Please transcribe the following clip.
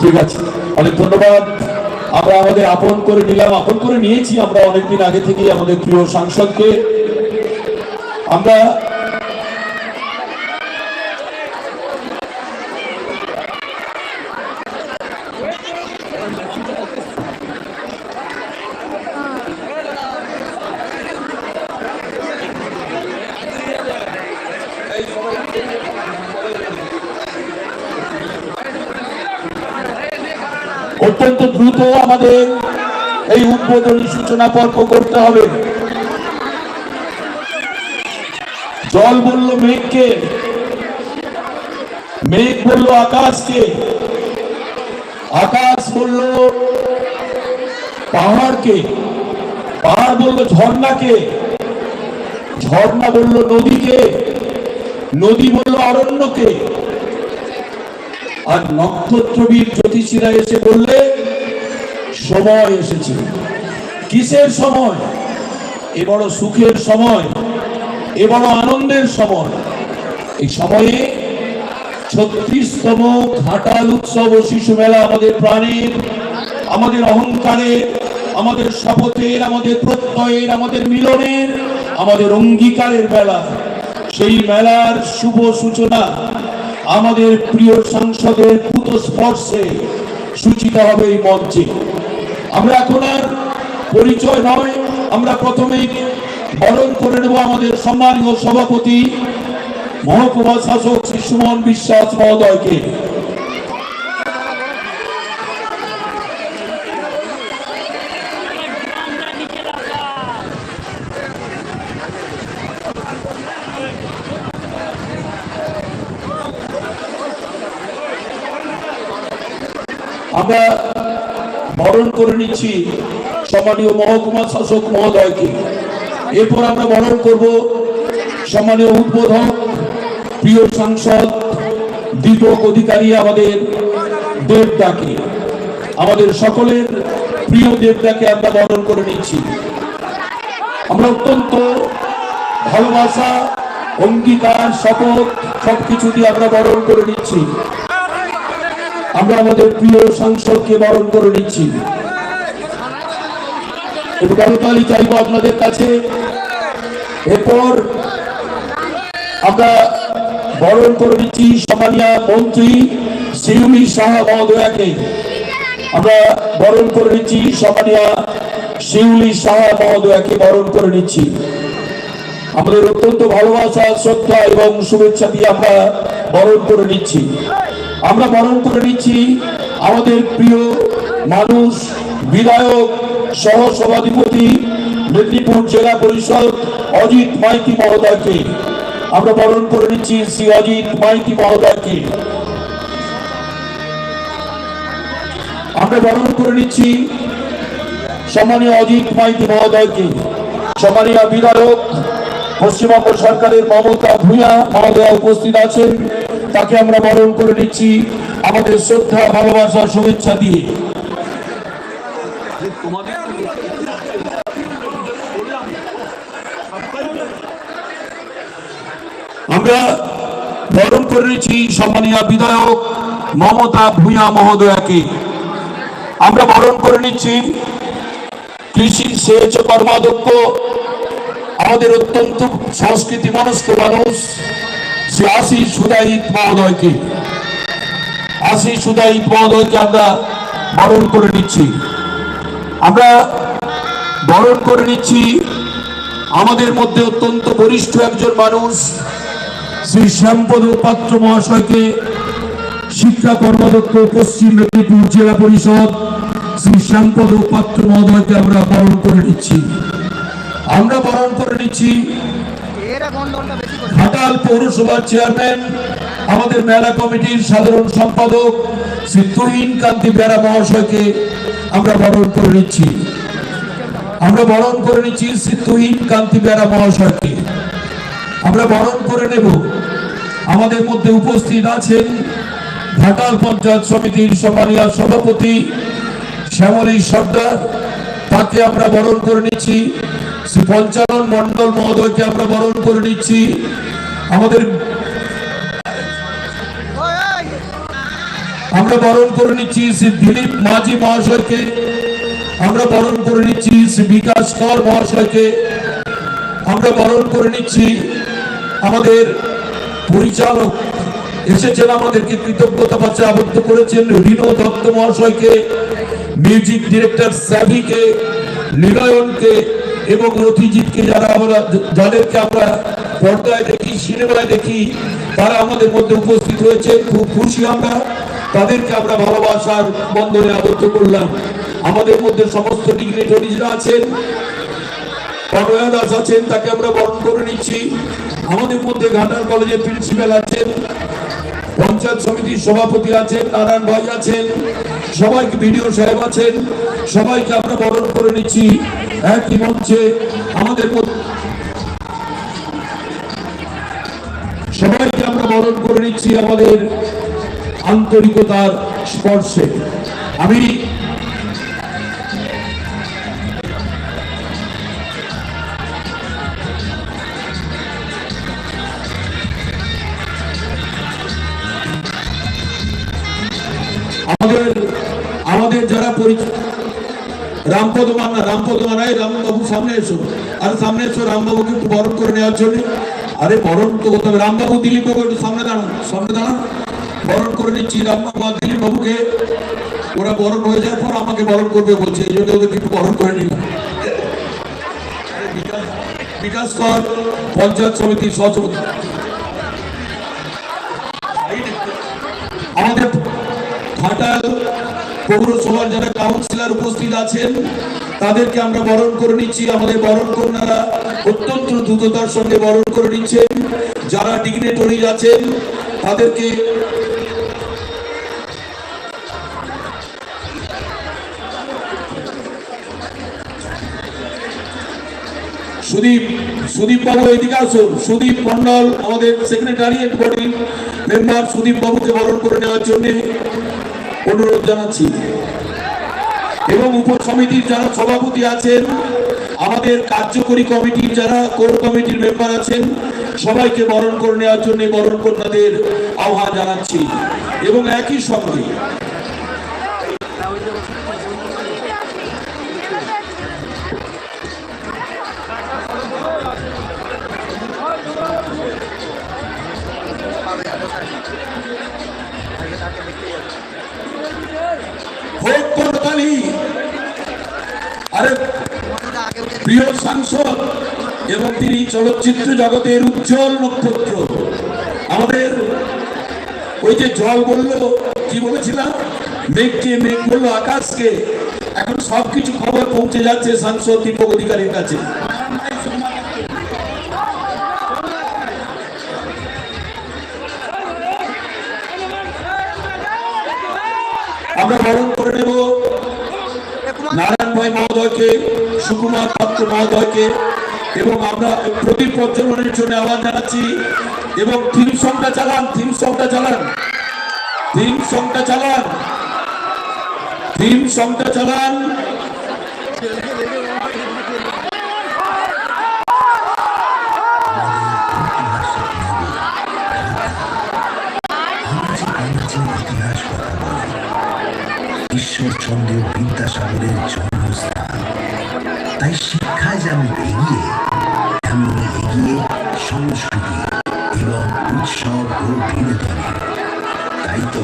ঠিক আছে। অনেক ধন্যবাদ। আমরা আমাদের আপন করে নিলাম, আপন করে নিয়েছি আমরা অনেকদিন আগে থেকেই আমাদের প্রিয় সাংসদকে। আমরা অত্যন্ত দ্রুত আমাদের এই উদ্বোধনী সূচনা পর্ব করতে হবে। জল বলল মেঘকে, মেঘ বলল আকাশকে, আকাশ বলল পাহাড়কে, পাহাড় বলল ঝর্ণাকে, ঝর্ণা বলল নদীকে, নদী বলল অরণ্যকে আর নক্ষত্রবীর জ্যোতিষীরা এসে বললে, সময় এসেছে। কিসের সময়? এ বড় সুখের সময়, এ বড় আনন্দের সময়। এই সময়ে ছত্রিশতম ঘাটাল উৎসব ও শিশু মেলা আমাদের প্রাণের, আমাদের অহংকারের, আমাদের শপথের, আমাদের প্রত্যয়ের, আমাদের মিলনের, আমাদের অঙ্গীকারের মেলা। সেই মেলার শুভ সূচনা আমাদের প্রিয় সংসদের পুত স্পর্শে সূচিত হবে এই মঞ্চে। আমরা এখন আর পরিচয় নয়, আমরা প্রথমেই বরণ করে নেব আমাদের সম্মানীয় সভাপতি, মহকুমা শাসক শ্রী সুমন বিশ্বাস মহোদয়কে। আমরা বরণ করে নিচ্ছি সম্মানীয় মহকুমা শাসক মহোদয়কে। এরপর আমরা বরণ করব সম্মানীয় উদ্বোধক, প্রিয় সাংসদ, দীপক অধিকারী আমাদের দেবদাকে। আমাদের সকলের প্রিয় দেবদাকে আমরা বরণ করে নিচ্ছি। আমরা অত্যন্ত ভালোবাসা, অঙ্গীকার, শপথ, সবকিছু দিয়ে আমরা বরণ করে নিচ্ছি। আমরা আমাদের প্রিয় সাংসদকে বরণ করে নিচ্ছি। করতালি চাইব আপনাদের কাছে। এরপর আমরা বরণ করে নিচ্ছি সমানিয়া মন্ত্রী শিউলি সাহা মহোদয়াকে। আমরা বরণ করে নিচ্ছি সমানিয়া শিউলি সাহা মহোদয়াকে বরণ করে নিচ্ছি। আমাদের অত্যন্ত ভালোবাসা, শ্রদ্ধা এবং শুভেচ্ছা দিয়ে আমরা বরণ করে নিচ্ছি। আমরা বরণ করে নিচ্ছি আমাদের প্রিয় মানুষ, বিধায়ক, সহ সভাধিপতি, মেদিনীপুর জেলা পরিষদ অজিত মাইতি মহোদয়কে। আমরা বরণ করে নিচ্ছি শ্রী অজিত মাইতি মহোদয়কে। আমরা বরণ করে নিচ্ছি সম্মানীয় অজিত মাইতি মহোদয়কে। সম্মানীয় বিধায়ক পশ্চিমবঙ্গ সরকারের মমতা ভূঁইয়া মহোদয় উপস্থিত আছেন। তাকে আমরা বরণ করে নিচ্ছি আমাদের শ্রদ্ধা, ভালোবাসা, শুভেচ্ছা দিয়ে। আমরা বরণ করে নিচ্ছি সম্মানীয় বিধায়ক মমতা ভূঁইয়া মহোদয়াকে। আমরা বরণ করে নিচ্ছি কৃষি সেচ কর্মাধ্যক্ষ আমাদের অত্যন্ত সংস্কৃতি মনস্ক মানুষ শ্রী আশিস সুদাইত মহোদয়কে আশিস সুদাইত মহোদয়কে আমরা বরণ করে নিচ্ছি। আমরা বরণ করে নিচ্ছি আমাদের মধ্যে অত্যন্ত বরিষ্ঠ একজন মানুষ, শ্রী শ্যামপদ পাত্র মহাশয়কে শিক্ষা কর্মাধ্যক্ষ পশ্চিম মেদিনীপুর জেলা পরিষদ, শ্রী শ্যামপদ পাত্র মহোদয়কে আমরা বরণ করে নিচ্ছি। আমরা বরণ করে নিচ্ছি। ঘাটাল পৌরসভার চেয়ারম্যান, আমাদের মেলা কমিটির সাধারণ সম্পাদক শ্রী তুহিন কান্তি বেড়া মহাশয়কে আমরা বরণ করে নিচ্ছি। আমরা বরণ করে নিচ্ছি শ্রী তুহিন কান্তি বেড়া মহাশয়কে। আমরা বরণ করে নেব। আমাদের মধ্যে উপস্থিত আছেন ঘাটাল পঞ্চায়েত সমিতির সম্মানীয় সভাপতি শ্যামলী সর্দার। তাকে আমরা বরণ করে নিচ্ছি। শ্রী পঞ্চানন মন্ডল মহোদয়কে আমরা বরণ করে নিচ্ছি। আমাদের আমরা বরণ করে নিচ্ছি শ্রী দিলীপ মাঝি মহাশয়কে। আমরা বরণ করে নিচ্ছি শ্রী বিকাশ কর মহাশয়কে। আমরা বরণ করে নিচ্ছি আমাদের পরিচালক এসেছেন আমাদেরকে কৃতজ্ঞতা পাচ্ছে আবদ্ধ করেছেন রিনো দত্ত মহাশয়কে, মিউজিক ডিরেক্টর স্যাভিকে, নিলয়নকে এবং রথিজিৎকে যারা আমরা যাদেরকে আমরা পর্দায় দেখি, সিনেমায় দেখি, তারা আমাদের মধ্যে উপস্থিত হয়েছে। খুব খুশি আমরা। তাদেরকে আমরা ভালোবাসার বন্ধনে আবদ্ধ করলাম। আমাদের মধ্যে সমস্ত ডিগনিটরিজরা আছেন। তনয়া দাস আছেন, তাকে আমরা বরণ করে নিচ্ছি। আমাদের মধ্যে ঘাটার কলেজের প্রিন্সিপাল আছেন। পঞ্চায়েত সমিতির সভাপতি আছেন, নারায়ণ ভাই আছেন। সবাইকে ভিডিও সাহেব আছেন, সবাইকে আমরা বরণ করে নিচ্ছি একই মঞ্চে আমাদের সবাইকে আমরা বরণ করে নিচ্ছি আমাদের আন্তরিকতার স্পর্শে। আমি পরিচিত রামপদ মান্না রামপদ মানায় রামবাবু সামনে এসো। আর সামনে এসো, রামবাবুকে একটু বরণ করে নেওয়ার জন্য। আরে বরণ তো করতে হবে রামবাবু দিলীপ বাবু একটু সামনে দাঁড়ান সামনে দাঁড়ান। বরণ করে নিচ্ছি রামবাবু আর দিলীপ বাবুকে। ওরা বরণ হয়ে যাওয়ার পর আমাকে বরণ করবে বলছে, এই জন্য ওদেরকে একটু বরণ করে নিলাম। বিকাশ- বিকাশ কর, পঞ্চায়েত সমিতির সহসভাপতি। আমাদের ঘাটাল পৌরসভার যারা কাউন্সিলর উপস্থিত আছেন, তাদেরকে আমরা বরণ করে নিচ্ছি। আমাদের বরণ কন্যারা অত্যন্ত দ্রুততার সঙ্গে বরণ করে নিচ্ছেন। যারা ডিগনেটরি আছেন, তাদেরকে সুদীপ সুদীপ বাবু এদিকে আসুন। সুদীপ মন্ডল, আমাদের সেক্রেটারিয়েট বডি মেম্বার সুদীপ বাবুকে বরণ করে নেওয়ার জন্য অনুরোধ জানাচ্ছি। এবং উপসমিতির যারা সভাপতি আছেন, আমাদের কার্যকরী কমিটির যারা কোর কমিটির মেম্বার আছেন, সবাইকে বরণ করে নেওয়ার জন্য বরণ কন্যাদের আহ্বান জানাচ্ছি। এবং একই সঙ্গে আরে আগে উঠে প্রিয় সাংসদ, এবং তিনি চলচ্চিত্র জগতের উজ্জ্বল নক্ষত্র। আমাদের ওই যে জল বলল, কি বলেছিলাম? মেঘকে মেঘ বলল আকাশকে। এখন সবকিছু খবর পৌঁছে যাচ্ছে সাংসদ দীপক অধিকারীর কাছে। আমরা বরণ ভাই মহোদয়কে সুকুমার পাত্র মহোদয়কে এবং আমরা প্রদীপ প্রজ্বলনের জন্য আহ্বান জানাচ্ছি, এবং থিম সংটা চালান থিম সংটা চালান থিম সংটা চালান থিম সংটা চালান। ঈশ্বরচন্দ্র বিদ্যাসাগরের জন্মস্থান। তাই শিক্ষায় যেমন এগিয়ে তেমন এগিয়ে সংস্কৃতি এবং উৎসব ও বিনোদনে। তাই তো